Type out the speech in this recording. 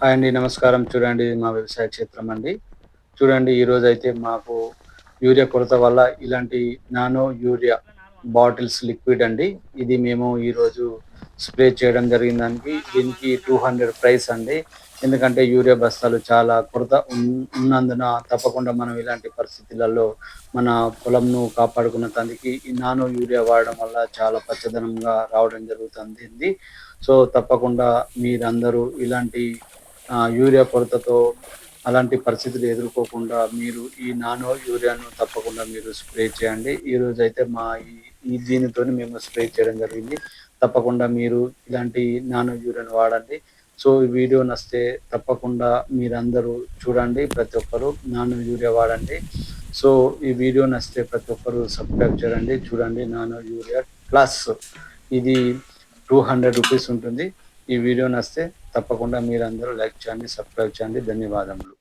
Hi అండి నమస్కారం. చూడండి మా వ్యవసాయ క్షేత్రం అండి. చూడండి ఈరోజు అయితే మాకు యూరియా కొరత వల్ల ఇలాంటి నానో యూరియా బాటిల్స్ లిక్విడ్ అండి. ఇది మేము ఈరోజు స్ప్రే చేయడం జరిగిందానికి దీనికి టూ హండ్రెడ్ ప్రైస్ అండి. ఎందుకంటే యూరియా బస్తాలు చాలా కొరత ఉన్నందున తప్పకుండా మనం ఇలాంటి పరిస్థితులలో మన పొలంను కాపాడుకున్న తందుకి ఈ నానో యూరియా వాడడం వల్ల చాలా పచ్చదనంగా రావడం జరుగుతుంది. సో తప్పకుండా మీరందరూ ఇలాంటి యూరియా కొరతతో అలాంటి పరిస్థితులు ఎదుర్కోకుండా మీరు ఈ నానో యూరియాను తప్పకుండా మీరు స్ప్రే చేయండి. ఈ అయితే మా ఈ- దీనితో మేము స్ప్రే చేయడం జరిగింది. తప్పకుండా మీరు ఇలాంటి నానో యూరియాను వాడండి. సో ఈ వీడియో నస్తే తప్పకుండా మీరందరూ చూడండి. ప్రతి ఒక్కరు నానో యూరియా వాడండి. సో ఈ వీడియో నస్తే ప్రతి ఒక్కరు సబ్స్క్రైబ్ చేయండి. చూడండి నానో యూరియా ప్లస్. ఇది టూ హండ్రెడ్ రూపీస్ ఉంటుంది. ఈ వీడియో నస్తే తప్పకుండా మీరందరూ లైక్ చేయండి సబ్స్క్రైబ్ చేయండి. ధన్యవాదములు.